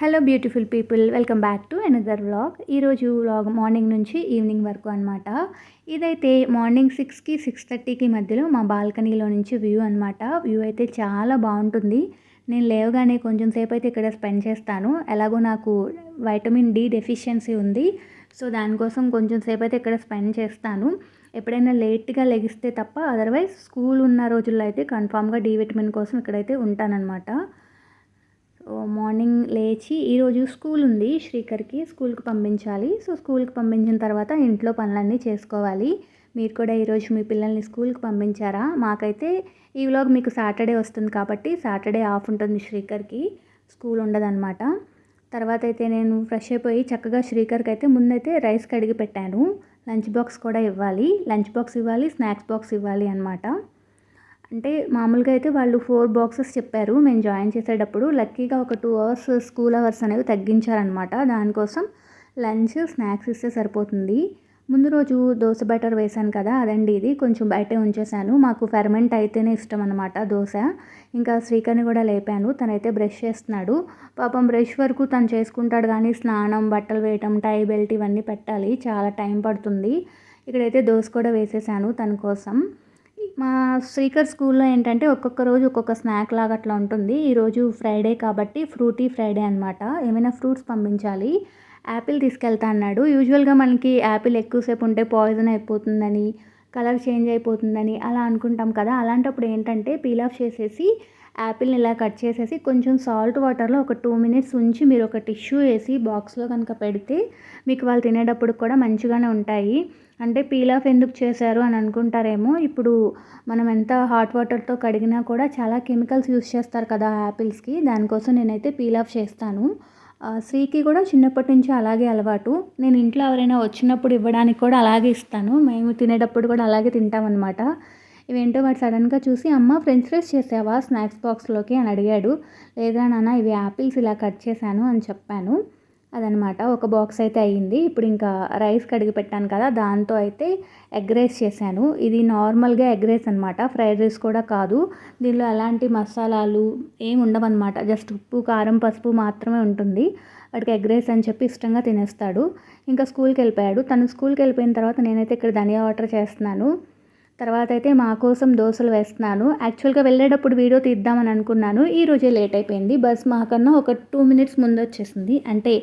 Hello beautiful people welcome back to another vlog ఈరోజు vlog morning నుంచి evening వరకు అనమాట ఇదైతే మార్నింగ్ సిక్స్కి సిక్స్ థర్టీకి మధ్యలో మా బాల్కనీలో నుంచి వ్యూ అనమాట వ్యూ అయితే చాలా బాగుంటుంది. నేను లేవగానే కొంచెం సేపు అయితే ఇక్కడ స్పెండ్ చేస్తాను. ఎలాగో నాకు వైటమిన్ డి డెఫిషియన్సీ ఉంది. సో దానికోసం కొంచెం సేపు అయితే ఇక్కడ స్పెండ్ చేస్తాను. ఎప్పుడైనా లేట్గా లెగిస్తే తప్ప అదర్వైజ్ స్కూల్ ఉన్న రోజుల్లో అయితే కన్ఫామ్గా డి విటమిన్ కోసం ఇక్కడైతే ఉంటానన్నమాట. మార్నింగ్ లేచి ఈరోజు స్కూల్ ఉంది. శ్రీకర్కి స్కూల్కి పంపించాలి. సో స్కూల్కి పంపించిన తర్వాత ఇంట్లో పనులన్నీ చేసుకోవాలి. మీరు కూడా ఈరోజు మీ పిల్లల్ని స్కూల్కి పంపించారా? మాకైతే ఈ వ్లాగ్ మీకు సాటర్డే వస్తుంది కాబట్టి సాటర్డే ఆఫ్ ఉంటుంది శ్రీకర్కి. స్కూల్ ఉండదన్నమాట. తర్వాత అయితే నేను ఫ్రెష్ అయిపోయి చక్కగా శ్రీకర్కి అయితే ముందైతే రైస్ కడిగి పెట్టాను. లంచ్ బాక్స్ కూడా ఇవ్వాలి. లంచ్ బాక్స్ ఇవ్వాలి. స్నాక్స్ బాక్స్ ఇవ్వాలి అనమాట అంటే మామూలుగా అయితే వాళ్ళు ఫోర్ బాక్సెస్ చెప్పారు. మేము జాయిన్ చేసేటప్పుడు లక్కీగా ఒక టూ అవర్స్ స్కూల్ అవర్స్ అనేవి తగ్గించారనమాట దానికోసం లంచ్ స్నాక్స్ ఇస్తే సరిపోతుంది. ముందు రోజు దోశ బటర్ వేశాను కదా అదండి ఇది. కొంచెం బయటే ఉంచేశాను. మాకు ఫెర్మెంట్ అయితేనే ఇష్టం అనమాట దోశ. ఇంకా శ్రీకర్ని కూడా లేపాను. తనైతే బ్రష్ చేస్తున్నాడు. పాపం బ్రష్ వరకు తను చేసుకుంటాడు కానీ స్నానం బట్టలు వేయటం టై బెల్ట్ ఇవన్నీ పెట్టాలి. చాలా టైం పడుతుంది. ఇక్కడైతే దోశ కూడా వేసేసాను తన కోసం. మా శ్రీకర్ స్కూల్లో ఏంటంటే ఒక్కొక్క రోజు ఒక్కొక్క స్నాక్ లాగా అట్లా ఉంటుంది. ఈరోజు ఫ్రైడే కాబట్టి ఫ్రూటీ ఫ్రైడే అనమాట ఏమైనా ఫ్రూట్స్ పంపించాలి. యాపిల్ తీసుకెళ్తా అన్నాడు. యూజువల్గా మనకి యాపిల్ ఎక్కువసేపు ఉంటే పాయిజన్ అయిపోతుందని కలర్ చేంజ్ అయిపోతుందని అలా అనుకుంటాం కదా. అలాంటప్పుడు ఏంటంటే పీల్ ఆఫ్ చేసేసి యాపిల్ని ఇలా కట్ చేసేసి కొంచెం సాల్ట్ వాటర్లో ఒక టూ మినిట్స్ ఉంచి మీరు ఒక టిష్యూ వేసి బాక్స్లో కనుక పెడితే మీకు వాళ్ళు తినేటప్పుడు కూడా మంచిగానే ఉంటాయి. అంటే పీల్ ఆఫ్ ఎందుకు చేశారు అని అనుకుంటారేమో. ఇప్పుడు మనం ఎంత హాట్ వాటర్తో కడిగినా కూడా చాలా కెమికల్స్ యూస్ చేస్తారు కదా యాపిల్స్కి దానికోసం నేనైతే పీల్ ఆఫ్ చేస్తాను. స్వీకి కూడా చిన్నప్పటి నుంచి అలాగే అలవాటు. నేను ఇంట్లో ఎవరైనా వచ్చినప్పుడు ఇవ్వడానికి కూడా అలాగే ఇస్తాను. మేము తినేటప్పుడు కూడా అలాగే తింటామన్నమాట. ఇవేంటో వాడు సడన్గా చూసి అమ్మ ఫ్రెంచ్ ఫ్రైస్ చేసావా? స్నాక్స్ బాక్స్లోకి అని అడిగాడు. లేదా నాన్న ఇవి యాపిల్స్ ఇలా కట్ చేశాను అని చెప్పాను. అదనమాట. ఒక బాక్స్ అయితే అయ్యింది. ఇప్పుడు ఇంకా రైస్ కడిగి పెట్టాను కదా దాంతో అయితే ఎగ్ రైస్ చేశాను. ఇది నార్మల్గా ఎగ్ రైస్ అనమాట ఫ్రైడ్ రైస్ కూడా కాదు. దీనిలో ఎలాంటి మసాలాలు ఏమి ఉండవన్నమాట. జస్ట్ ఉప్పు కారం పసుపు మాత్రమే ఉంటుంది. వాడికి ఎగ్ రైస్ అని చెప్పి ఇష్టంగా తినేస్తాడు. ఇంకా స్కూల్కి వెళ్ళిపోయాడు. తను స్కూల్కి వెళ్ళిపోయిన తర్వాత నేనైతే ఇక్కడ ధనియా వాటర్ చేస్తున్నాను. తర్వాత అయితే మా కోసం దోశలు వేస్తున్నాను. యాక్చువల్గా వెళ్ళేటప్పుడు వీడియో తీద్దామని అనుకున్నాను. ఈ రోజే లేట్ అయిపోయింది. బస్ మాకన్నా ఒక టూ మినిట్స్ ముందు వచ్చేసింది అంటే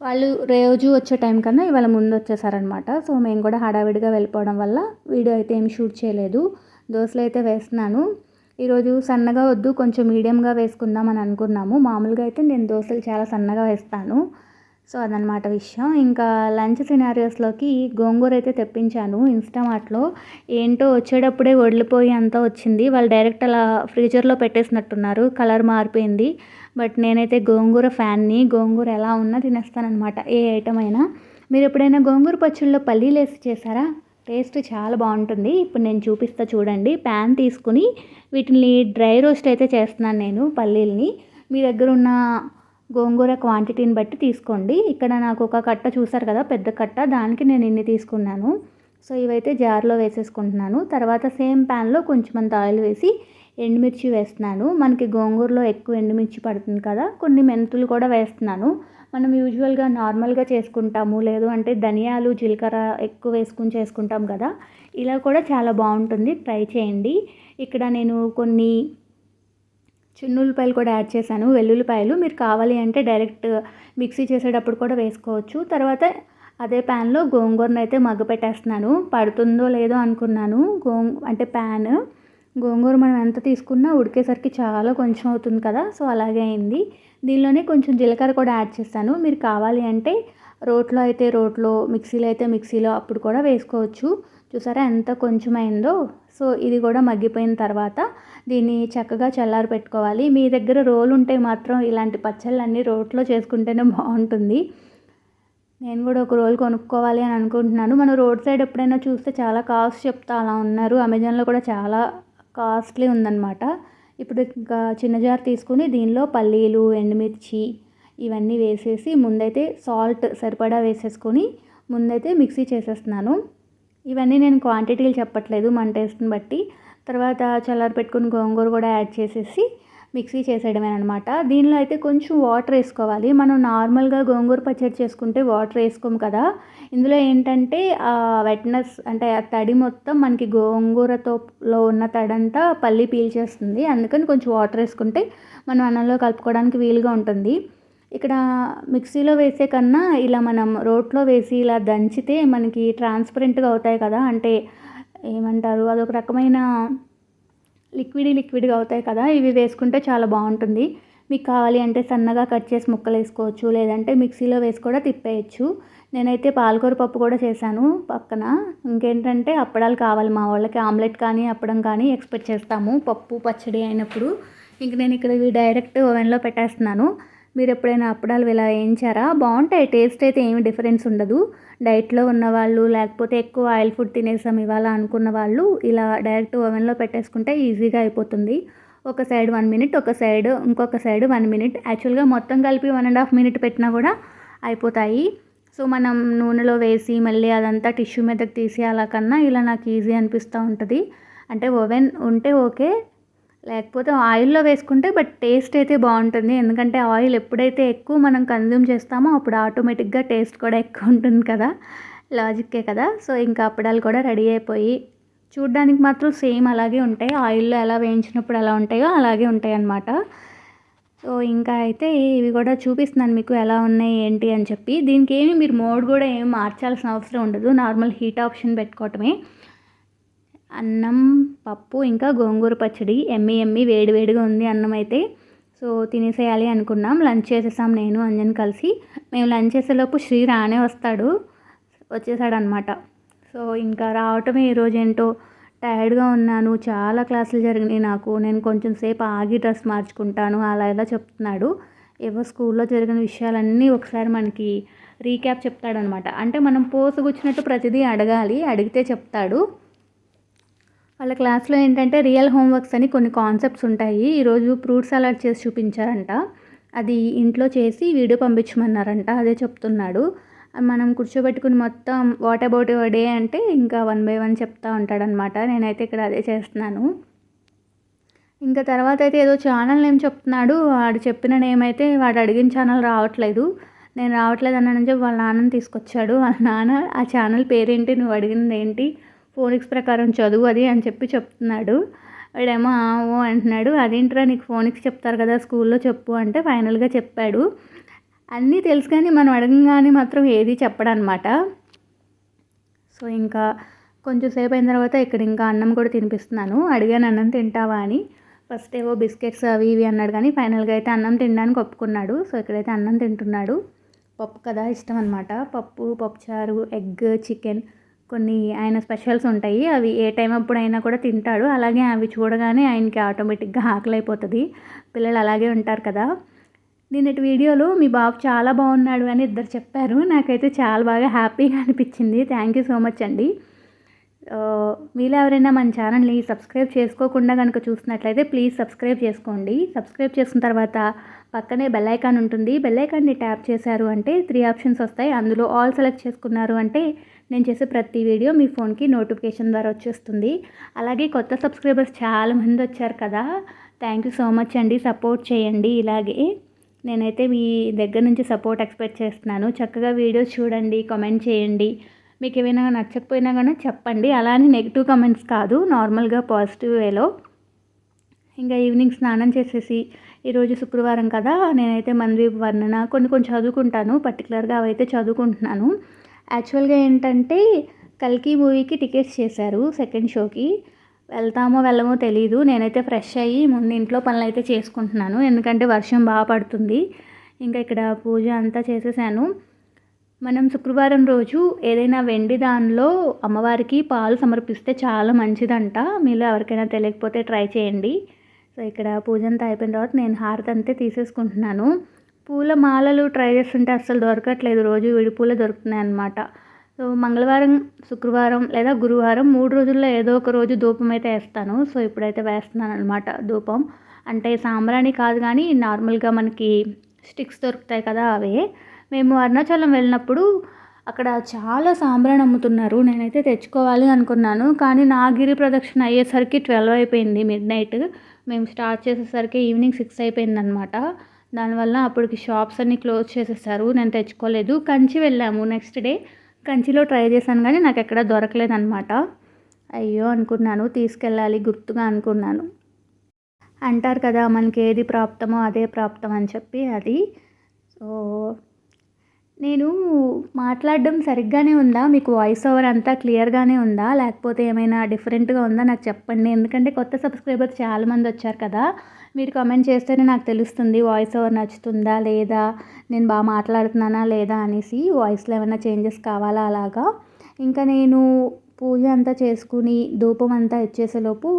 వాళ్ళు రోజు వచ్చే టైం కన్నా ఇవాళ ముందు వచ్చేసారనమాట సో మేము కూడా హడావిడిగా వెళ్ళిపోవడం వల్ల వీడియో అయితే ఏమి షూట్ చేయలేదు. దోశలు అయితే వేస్తున్నాను. ఈరోజు సన్నగా వద్దు కొంచెం మీడియంగా వేసుకుందాం అని అనుకున్నాము. మామూలుగా అయితే నేను దోశలు చాలా సన్నగా వేస్తాను. సో అదనమాట విషయం. ఇంకా లంచ్ సినారియోస్లోకి గోంగూర అయితే తెప్పించాను ఇన్స్టామార్ట్లో. ఏంటో వచ్చేటప్పుడే వడిలిపోయి అంతా వచ్చింది. వాళ్ళు డైరెక్ట్ అలా ఫ్రీజర్లో పెట్టేసినట్టున్నారు. కలర్ మారిపోయింది. బట్ నేనైతే గోంగూర ఫ్యాన్ని గోంగూర ఎలా ఉన్నా తినేస్తానమాట ఏ ఐటమ్ అయినా. మీరు ఎప్పుడైనా గోంగూర పచ్చళ్ళలో పల్లీలు వేసి చేశారా? టేస్ట్ చాలా బాగుంటుంది. ఇప్పుడు నేను చూపిస్తా చూడండి. ప్యాన్ తీసుకుని వీటిని డ్రై రోస్ట్ అయితే చేస్తున్నాను నేను పల్లీల్ని. మీ దగ్గర ఉన్న గోంగూర క్వాంటిటీని బట్టి తీసుకోండి. ఇక్కడ నాకు ఒక కట్ట చూసారు కదా పెద్ద కట్ట. దానికి నేను ఇన్ని తీసుకున్నాను. సో ఇవైతే జార్లో వేసేసుకుంటున్నాను. తర్వాత సేమ్ ప్యాన్లో కొంచెం అంత ఆయిల్ వేసి ఎండుమిర్చి వేస్తున్నాను. మనకి గోంగూరలో ఎక్కువ ఎండుమిర్చి పడుతుంది కదా కొన్ని మెంతులు కూడా వేస్తున్నాను. మనం యూజువల్గా నార్మల్గా చేసుకుంటాము. లేదు అంటే ధనియాలు జీలకర్ర ఎక్కువ వేసుకుని చేసుకుంటాం కదా ఇలా కూడా చాలా బాగుంటుంది. ట్రై చేయండి. ఇక్కడ నేను కొన్ని చిన్నుల్లిపాయలు కూడా యాడ్ చేశాను. వెల్లుల్లిపాయలు మీరు కావాలి అంటే డైరెక్ట్ మిక్సీ చేసేటప్పుడు కూడా వేసుకోవచ్చు. తర్వాత అదే ప్యాన్లో గోంగూరను అయితే మగ్గ పెట్టేస్తున్నాను. పడుతుందో లేదో అనుకున్నాను. గో అంటే ప్యాన్ గోంగూర మనం ఎంత తీసుకున్నా ఉడికేసరికి చాలా కొంచెం అవుతుంది కదా సో అలాగే అయింది. దీనిలోనే కొంచెం జీలకర్ర కూడా యాడ్ చేస్తాను. మీరు కావాలి అంటే రోట్లో అయితే రోట్లో మిక్సీలో అయితే మిక్సీలో అప్పుడు కూడా వేసుకోవచ్చు. చూసారా ఎంత కొంచెం అయిందో సో ఇది కూడా మగ్గిపోయిన తర్వాత దీన్ని చక్కగా చల్లారి పెట్టుకోవాలి. మీ దగ్గర రోలు ఉంటే మాత్రం ఇలాంటి పచ్చళ్ళన్నీ రోట్లో చేసుకుంటేనే బాగుంటుంది. నేను కూడా ఒక రోల్ కొనుక్కోవాలి అని అనుకుంటున్నాను. మనం రోడ్ సైడ్ ఎప్పుడైనా చూస్తే చాలా కాస్ట్ చెప్తా అలా ఉన్నారు. అమెజాన్లో కూడా చాలా కాస్ట్లీ ఉందన్నమాట. ఇప్పుడు ఇంకా చిన్న జార్ తీసుకుని దీనిలో పల్లీలు ఎండుమిర్చి ఇవన్నీ వేసేసి ముందైతే సాల్ట్ సరిపడా వేసేసుకొని ముందైతే మిక్సీ చేసేస్తున్నాను. ఇవన్నీ నేను క్వాంటిటీలు చెప్పట్లేదు మన టేస్ట్ని బట్టి. తర్వాత చల్లారి పెట్టుకుని గోంగూర కూడా యాడ్ చేసేసి మిక్సీ చేసేయడమే అనమాట దీనిలో అయితే కొంచెం వాటర్ వేసుకోవాలి. మనం నార్మల్గా గోంగూర పచ్చడి చేసుకుంటే వాటర్ వేసుకోము కదా. ఇందులో ఏంటంటే ఆ వెట్నెస్ అంటే ఆ తడి మొత్తం మనకి గోంగూరతోలో ఉన్న తడంతా పల్లి పీల్చేస్తుంది అందుకని కొంచెం వాటర్ వేసుకుంటే మనం అన్నంలో కలుపుకోవడానికి వీలుగా ఉంటుంది. ఇక్కడ మిక్సీలో వేసే కన్నా ఇలా మనం రోట్లో వేసి ఇలా దంచితే మనకి ట్రాన్స్పరెంట్గా అవుతాయి కదా. అంటే ఏమంటారు? అదొక రకమైన లిక్విడ్ లిక్విడ్గా అవుతాయి కదా. ఇవి వేసుకుంటే చాలా బాగుంటుంది. మీకు కావాలి అంటే సన్నగా కట్ చేసి ముక్కలు వేసుకోవచ్చు. లేదంటే మిక్సీలో వేసి కూడా తిప్పేయచ్చు. నేనైతే పాలకూర పప్పు కూడా చేశాను పక్కన. ఇంకేంటంటే అప్పడాలు కావాలి మా వాళ్ళకి. ఆమ్లెట్ కానీ అప్పడం కానీ ఎక్స్పెక్ట్ చేస్తాము. పప్పు పచ్చడి అయినప్పుడు. ఇంక నేను ఇక్కడ ఇవి డైరెక్ట్ ఓవెన్లో పెట్టేస్తున్నాను. మీరు ఎప్పుడైనా అప్పడాలు ఇలా వేయించారా? బాగుంటాయి. టేస్ట్ అయితే ఏమి డిఫరెన్స్ ఉండదు. డైట్లో ఉన్నవాళ్ళు లేకపోతే ఎక్కువ ఆయిల్ ఫుడ్ తినేసాం ఇవాళ అనుకున్న వాళ్ళు ఇలా డైరెక్ట్ ఓవెన్లో పెట్టేసుకుంటే ఈజీగా అయిపోతుంది. ఒక సైడ్ వన్ మినిట్ ఒక సైడ్ ఇంకొక సైడ్ వన్ మినిట్. యాక్చువల్గా మొత్తం కలిపి వన్ అండ్ హాఫ్ మినిట్ పెట్టినా కూడా అయిపోతాయి. సో మనం నూనెలో వేసి మళ్ళీ అదంతా టిష్యూ మీదకి తీసి అలా కన్నా ఇలా నాకు ఈజీ అనిపిస్తూ ఉంటుంది. అంటే ఓవెన్ ఉంటే ఓకే లేకపోతే ఆయిల్లో వేసుకుంటే బట్ టేస్ట్ అయితే బాగుంటుంది. ఎందుకంటే ఆయిల్ ఎప్పుడైతే ఎక్కువ మనం కన్జ్యూమ్ చేస్తామో అప్పుడు ఆటోమేటిక్గా టేస్ట్ కూడా ఎక్కువ ఉంటుంది కదా. లాజిక్కే కదా. సో ఇంకా అప్పడాలు కూడా రెడీ అయిపోయి చూడ్డానికి మాత్రం సేమ్ అలాగే ఉంటాయి. ఆయిల్లో ఎలా వేయించినప్పుడు ఎలా ఉంటాయో అలాగే ఉంటాయి అన్నమాట. సో ఇంకా అయితే ఇవి కూడా చూపిస్తున్నాను మీకు ఎలా ఉన్నాయి ఏంటి అని చెప్పి. దీనికి ఏమి మీరు మోడ్ కూడా ఏమి మార్చాల్సిన అవసరం ఉండదు. నార్మల్ హీట్ ఆప్షన్ పెట్టుకోవటమే. అన్నం పప్పు ఇంకా గోంగూర పచ్చడి ఎమ్మి ఎమ్మి వేడివేడిగా ఉంది అన్నం అయితే సో తినేసేయాలి అనుకున్నాం. లంచ్ చేసేసాం నేను అంజన్ కలిసి. మేము లంచ్ చేసేలోపు శ్రీ రానే వస్తాడు వచ్చేసాడనమాట సో ఇంకా రావటమే ఈరోజు ఏంటో టైర్డ్గా ఉన్నాను చాలా క్లాసులు జరిగినాయి నాకు. నేను కొంచెం సేపు ఆగి డ్రెస్ మార్చుకుంటాను అలా ఇలా చెప్తున్నాడు. ఏవో స్కూల్లో జరిగిన విషయాలన్నీ ఒకసారి మనకి రీక్యాప్ చెప్తాడనమాట అంటే మనం పోసుగుచ్చినట్టు ప్రతిదీ అడగాలి అడిగితే చెప్తాడు. వాళ్ళ క్లాస్లో ఏంటంటే రియల్ హోంవర్క్స్ అని కొన్ని కాన్సెప్ట్స్ ఉంటాయి. ఈరోజు ఫ్రూట్ సలాడ్ చేసి చూపించారంట. అది ఇంట్లో చేసి వీడియో పంపించమన్నారంట. అదే చెప్తున్నాడు. మనం కూర్చోబెట్టుకుని మొత్తం వాట్ అబౌట్ యువర్ డే అంటే ఇంకా వన్ బై వన్ చెప్తా ఉంటాడనమాట నేనైతే ఇక్కడ అదే చేస్తున్నాను. ఇంకా తర్వాత అయితే ఏదో ఛానల్ నేమ్ చెప్తున్నాడు. వాడు చెప్పిన నేమ్ అయితే వాడు అడిగిన ఛానల్ రావట్లేదు. నేను రావట్లేదు అన్నానని చెప్పి వాళ్ళ నాన్నని తీసుకొచ్చాడు. వాళ్ళ నాన్న ఆ ఛానల్ పేరేంటి? నువ్వు అడిగింది ఏంటి? ఫోనిక్స్ ప్రకారం చదువు అది అని చెప్పి చెప్తున్నాడు. వాడేమో ఓ అంటున్నాడు. అదేంట్రా నీకు ఫోనిక్స్ చెప్తారు కదా స్కూల్లో చెప్పు అంటే ఫైనల్గా చెప్పాడు. అన్నీ తెలుసు కానీ మనం అడగంగానే మాత్రం ఏది చెప్పడనమాట. సో ఇంకా కొంచెం సేపు అయిన తర్వాత ఇక్కడ ఇంకా అన్నం కూడా తినిపిస్తున్నాను. అడిగాను అన్నం తింటావా అని. ఫస్ట్ ఏవో బిస్కెట్స్ అవి ఇవి అన్నాడు కానీ ఫైనల్గా అయితే అన్నం తినడానికి ఒప్పుకున్నాడు. సో ఇక్కడైతే అన్నం తింటున్నాడు. పప్పు కదా ఇష్టం అనమాట పప్పు పప్పుచారు ఎగ్ చికెన్ కొన్ని ఆయన స్పెషల్స్ ఉంటాయి. అవి ఏ టైం అప్పుడైనా కూడా తింటాడు. అలాగే అవి చూడగానే ఆయనకి ఆటోమేటిక్గా ఆకలి అయిపోతుంది పిల్లలు అలాగే ఉంటారు కదా. నిన్నటి వీడియోలో మీ బాబు చాలా బాగున్నాడు అని ఇద్దరు చెప్పారు. నాకైతే చాలా బాగా హ్యాపీగా అనిపించింది. థ్యాంక్ యూ సో మచ్ అండి. మీరు ఎవరైనా మన ఛానల్ని సబ్స్క్రైబ్ చేసుకోకుండా కనుక చూసినట్లయితే ప్లీజ్ సబ్స్క్రైబ్ చేసుకోండి. సబ్స్క్రైబ్ చేసుకున్న తర్వాత పక్కనే బెల్ ఐకాన్ ఉంటుంది. బెల్ ఐకాన్ని ట్యాప్ చేశారు అంటే త్రీ ఆప్షన్స్ వస్తాయి. అందులో ఆల్ సెలెక్ట్ చేసుకున్నారు అంటే నేను చేసే ప్రతి వీడియో మీ ఫోన్కి నోటిఫికేషన్ ద్వారా వచ్చేస్తుంది. అలాగే కొత్త సబ్స్క్రైబర్స్ చాలామంది వచ్చారు కదా. థ్యాంక్ యూ సో మచ్ అండి. సపోర్ట్ చేయండి ఇలాగే. నేనైతే మీ దగ్గర నుంచి సపోర్ట్ ఎక్స్పెక్ట్ చేస్తున్నాను. చక్కగా వీడియోస్ చూడండి కామెంట్ చేయండి. మీకు ఏమైనా నచ్చకపోయినా కానీ చెప్పండి. అలానే నెగిటివ్ కమెంట్స్ కాదు నార్మల్గా పాజిటివ్ వేలో. ఇంకా ఈవినింగ్ స్నానం చేసేసి ఈరోజు శుక్రవారం కదా నేనైతే మంది వర్ణన కొన్ని కొన్ని చదువుకుంటాను. పర్టికులర్గా అవైతే చదువుకుంటున్నాను. యాక్చువల్గా ఏంటంటే కల్కి మూవీకి టికెట్స్ చేశారు సెకండ్ షోకి వెళ్తామో వెళ్ళమో తెలీదు. నేనైతే ఫ్రెష్ అయ్యి ముందు ఇంట్లో పనులు అయితే చేసుకుంటున్నాను. ఎందుకంటే వర్షం బాగా పడుతుంది. ఇంకా ఇక్కడ పూజ అంతా చేసేసాను. మనం శుక్రవారం రోజు ఏదైనా వెండి దానిలో అమ్మవారికి పాలు సమర్పిస్తే చాలా మంచిదంట. మీలో ఎవరికైనా తెలియకపోతే ట్రై చేయండి. సో ఇక్కడ పూజ అంతా అయిపోయిన తర్వాత నేను హారతి అంతే తీసేసుకుంటున్నాను. పూల మాలలు ట్రై చేస్తుంటే అస్సలు దొరకట్లేదు. రోజు విడిపూలు దొరుకుతున్నాయి అన్నమాట. సో మంగళవారం శుక్రవారం లేదా గురువారం మూడు రోజుల్లో ఏదో ఒక రోజు ధూపం అయితే వేస్తాను. సో ఇప్పుడైతే వేస్తున్నాను అనమాట ధూపం. అంటే సాంబ్రాణి కాదు కానీ నార్మల్గా మనకి స్టిక్స్ దొరుకుతాయి కదా అవే. మేము అరుణాచలం వెళ్ళినప్పుడు అక్కడ చాలా సాంబ్రాణి అమ్ముతున్నారు. నేనైతే తెచ్చుకోవాలి అనుకున్నాను. కానీ నా గిరి ప్రదక్షిణ అయ్యేసరికి ట్వెల్వ్ అయిపోయింది మిడ్ నైట్. మేము స్టార్ట్ చేసేసరికి ఈవినింగ్ సిక్స్ అయిపోయిందనమాట దానివల్ల అప్పటికి షాప్స్ అన్నీ క్లోజ్ చేసేసారు. నేను తెచ్చుకోలేదు. కంచి వెళ్ళాము నెక్స్ట్ డే. కంచిలో ట్రై చేశాను కానీ నాకు ఎక్కడ దొరకలేదు అనమాట అయ్యో అనుకున్నాను. తీసుకెళ్ళాలి గుర్తుగా అనుకున్నాను. అంటారు కదా మనకి ఏది ప్రాప్తమో అదే ప్రాప్తం అని చెప్పి అది. సో నేను మాట్లాడడం సరిగ్గానే ఉందా? మీకు వాయిస్ ఓవర్ అంతా క్లియర్గానే ఉందా? లేకపోతే ఏమైనా డిఫరెంట్గా ఉందా? నాకు చెప్పండి. ఎందుకంటే కొత్త సబ్స్క్రైబర్స్ చాలామంది వచ్చారు కదా. మీరు కమెంట్ చేస్తేనే నాకు తెలుస్తుంది వాయిస్ ఓవర్ నచ్చుతుందా లేదా? నేను బాగా మాట్లాడుతున్నానా లేదా? అనేసి వాయిస్లో ఏమైనా చేంజెస్ కావాలా అలాగా? ఇంకా నేను పూజ అంతా చేసుకుని ధూపం అంతా ఇచ్చేసేలోపు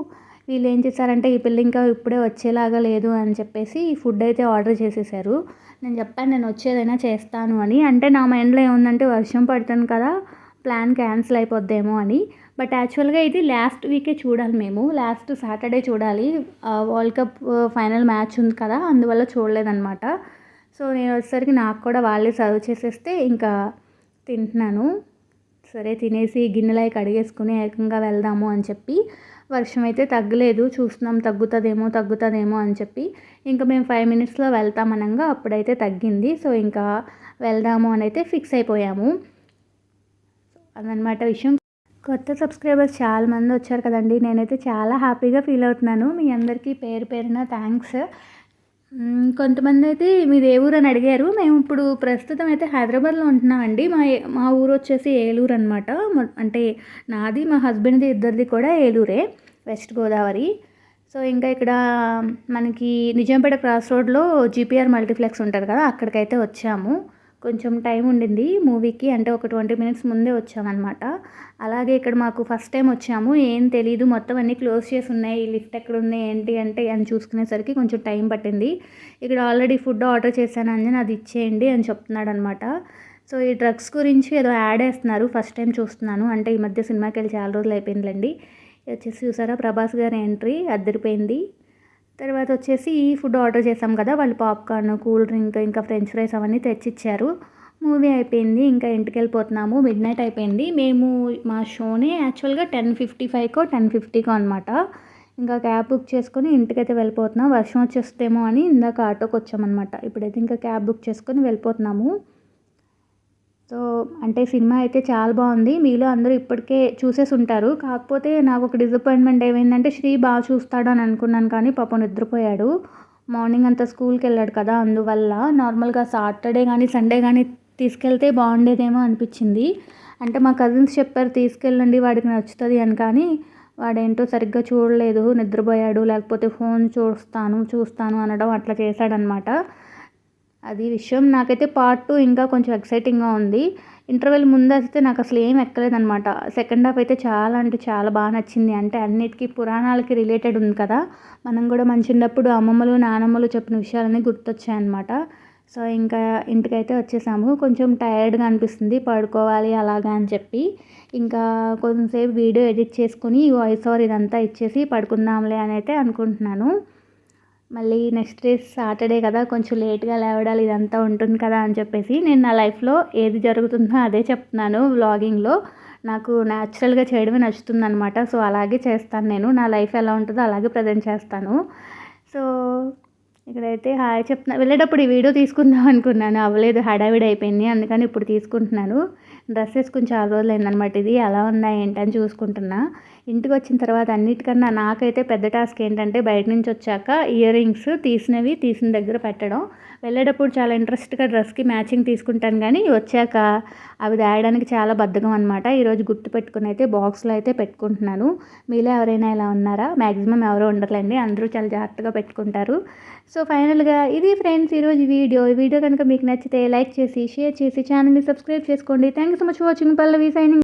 వీళ్ళు ఏం చేశారంటే ఈ పిల్ల ఇంకా ఇప్పుడే వచ్చేలాగా లేదు అని చెప్పేసి ఫుడ్ అయితే ఆర్డర్ చేసేసారు. నేను చెప్పాను నేను వచ్చేదైనా చేస్తాను అని. అంటే నా మైండ్లో ఏముందంటే వర్షం పడుతుంది కదా ప్లాన్ క్యాన్సిల్ అయిపోద్దేమో అని. బట్ యాక్చువల్గా ఇది లాస్ట్ వీకే చూడాలి మేము. లాస్ట్ సాటర్డే చూడాలి. వరల్డ్ కప్ ఫైనల్ మ్యాచ్ ఉంది కదా అందువల్ల చూడలేదన్నమాట. సో నేను వచ్చేసరికి నాకు కూడా వాళ్ళే సర్వ్ చేసేస్తే ఇంకా తింటున్నాను. సరే తినేసి గిన్నెలై కడిగేసుకుని ఏకంగా వెళ్దాము అని చెప్పి వర్షం అయితే తగ్గలేదు చూస్తున్నాం తగ్గుతుందేమో తగ్గుతుందేమో అని చెప్పి ఇంకా మేము ఫైవ్ మినిట్స్లో వెళ్తామనగా అప్పుడైతే తగ్గింది. సో ఇంకా వెళ్దాము అని అయితే ఫిక్స్ అయిపోయాము. అదనమాట విషయం. కొత్త సబ్స్క్రైబర్స్ చాలా మంది వచ్చారు కదండి. నేనైతే చాలా హ్యాపీగా ఫీల్ అవుతున్నాను. మీ అందరికీ పేరు పేరున థ్యాంక్స్ కొంతమంది అయితే మీది ఏ ఊరు అని అడిగారు. మేము ఇప్పుడు ప్రస్తుతం అయితే హైదరాబాద్లో ఉంటున్నామండి. మా మా ఊరు వచ్చేసి ఏలూరు అనమాట అంటే నాది మా హస్బెండ్ది ఇద్దరిది కూడా ఏలూరే. వెస్ట్ గోదావరి. సో ఇంకా ఇక్కడ మనకి నిజాంపేట క్రాస్ రోడ్లో జీపీఆర్ మల్టీప్లెక్స్ ఉంటుంది కదా అక్కడికైతే వచ్చాము. కొంచెం టైం ఉండింది మూవీకి అంటే ఒక ట్వంటీ మినిట్స్ ముందే వచ్చామన్నమాట. అలాగే ఇక్కడ మాకు ఫస్ట్ టైం వచ్చాము. ఏం తెలీదు మొత్తం అన్నీ క్లోజ్ చేసి ఉన్నాయి. లిఫ్ట్ ఎక్కడ ఉంది ఏంటి అంటే అని చూసుకునేసరికి కొంచెం టైం పట్టింది. ఇక్కడ ఆల్రెడీ ఫుడ్ ఆర్డర్ చేశాను అని అది ఇచ్చేయండి అని చెప్తున్నాడు అనమాట సో ఈ డ్రగ్స్ గురించి ఏదో యాడ్ వేస్తున్నారు ఫస్ట్ టైం చూస్తున్నాను. అంటే ఈ మధ్య సినిమాకి వెళ్ళి చాలా రోజులు అయిపోయిందిలేండి. వచ్చేసి చూసారా? ప్రభాస్ గారి ఎంట్రీ అద్దరిపోయింది తర్వాత వచ్చేసి ఈ ఫుడ్ ఆర్డర్ చేసాం కదా వాళ్ళు పాప్కార్న్ కూల్ డ్రింక్ ఇంకా ఫ్రెంచ్ ఫ్రైస్ అవన్నీ తెచ్చిచ్చారు. మూవీ అయిపోయింది ఇంకా ఇంటికి వెళ్ళిపోతున్నాము మిడ్ నైట్ అయిపోయింది. మేము మా షోనే యాక్చువల్గా టెన్ ఫిఫ్టీ ఫైవ్కో టెన్ ఫిఫ్టీకో అనమాట ఇంకా క్యాబ్ బుక్ చేసుకొని ఇంటికైతే వెళ్ళిపోతున్నాం వర్షం వచ్చేస్తేమో అని ఇందాక ఆటోకి వచ్చామన్నమాట ఇప్పుడైతే ఇంకా క్యాబ్ బుక్ చేసుకొని వెళ్ళిపోతున్నాము. సో అంటే సినిమా అయితే చాలా బాగుంది. మీలో అందరూ ఇప్పటికే చూసేసి ఉంటారు. కాకపోతే నాకు ఒక డిసప్పాయింట్మెంట్ ఏమైందంటే శ్రీ బాగా చూస్తాడు అని అనుకున్నాను కానీ పాపం నిద్రపోయాడు. మార్నింగ్ అంతా స్కూల్కి వెళ్ళాడు కదా అందువల్ల నార్మల్గా సాటర్డే కానీ సండే కానీ తీసుకెళ్తే బాగుండేదేమో అనిపించింది. అంటే మా కజిన్స్ చెప్పారు తీసుకెళ్ళండి వాడికి నచ్చుతుంది అని. కానీ వాడేంటో సరిగ్గా చూడలేదు. నిద్రపోయాడు లేకపోతే ఫోన్ చూస్తాను చూస్తాను అనడం అట్లా చేశాడనమాట. అది విషయం. నాకైతే పార్ట్ టూ ఇంకా కొంచెం ఎక్సైటింగ్గా ఉంది. ఇంటర్వెల్ ముందు వస్తే నాకు అసలు ఏం ఎక్కలేదనమాట సెకండ్ హాఫ్ అయితే చాలా అంటే చాలా బాగా నచ్చింది. అంటే అన్నిటికీ పురాణాలకి రిలేటెడ్ ఉంది కదా. మనం కూడా మన చిన్నప్పుడు అమ్మమ్మలు నానమ్మలు చెప్పిన విషయాలన్నీ గుర్తొచ్చాయన్నమాట. సో ఇంకా ఇంటికైతే వచ్చేసాము. కొంచెం టైర్డ్గా అనిపిస్తుంది. పడుకోవాలి అలాగా అని చెప్పి. ఇంకా కొంచెంసేపు వీడియో ఎడిట్ చేసుకుని వాయిస్ ఓవర్ ఇదంతా ఇచ్చేసి పడుకుందాంలే అని అయితే అనుకుంటున్నాను. మళ్ళీ నెక్స్ట్ డే సాటర్డే కదా కొంచెం లేట్గా లేవడాలి ఇదంతా ఉంటుంది కదా అని చెప్పేసి నేను నా లైఫ్లో ఏది జరుగుతుందో అదే చెప్తున్నాను వ్లాగింగ్లో. నాకు న్యాచురల్గా చేయడమే నచ్చుతుంది అనమాట సో అలాగే చేస్తాను నేను. నా లైఫ్ ఎలా ఉంటుందో అలాగే ప్రజెంట్ చేస్తాను. సో ఇక్కడైతే హాయ్ చెప్తున్నా. వెళ్ళేటప్పుడు ఈ వీడియో తీసుకుందాం అనుకున్నాను. అవ్వలేదు హడావిడి అయిపోయింది. అందుకని ఇప్పుడు తీసుకుంటున్నాను. డ్రెస్ వేసుకుని చాలా రోజులు అయిందనమాట ఇది ఎలా ఉన్నాయి ఏంటని చూసుకుంటున్నా. ఇంటికి వచ్చిన తర్వాత అన్నిటికన్నా నాకైతే పెద్ద టాస్క్ ఏంటంటే బయట నుంచి వచ్చాక ఇయర్ రింగ్స్ తీసినవి తీసిన దగ్గర పెట్టడం. వెళ్ళేటప్పుడు చాలా ఇంట్రెస్ట్గా డ్రెస్కి మ్యాచింగ్ తీసుకుంటాను కానీ వచ్చాక అవి దాయడానికి చాలా బద్ధకం అనమాట ఈరోజు గుర్తు పెట్టుకుని అయితే బాక్స్లో అయితే పెట్టుకుంటున్నాను. మీలో ఎవరైనా ఇలా ఉన్నారా? మ్యాక్సిమం ఎవరో ఉండర్లేండి అందరూ చాలా జాగ్రత్తగా పెట్టుకుంటారు. సో ఫైనల్గా ఇది ఫ్రెండ్స్ ఈరోజు వీడియో. ఈ వీడియో కనుక మీకు నచ్చితే లైక్ చేసి షేర్ చేసి ఛానల్ని సబ్స్క్రైబ్ చేసుకోండి. Thank you so much watching. Pallavi signing.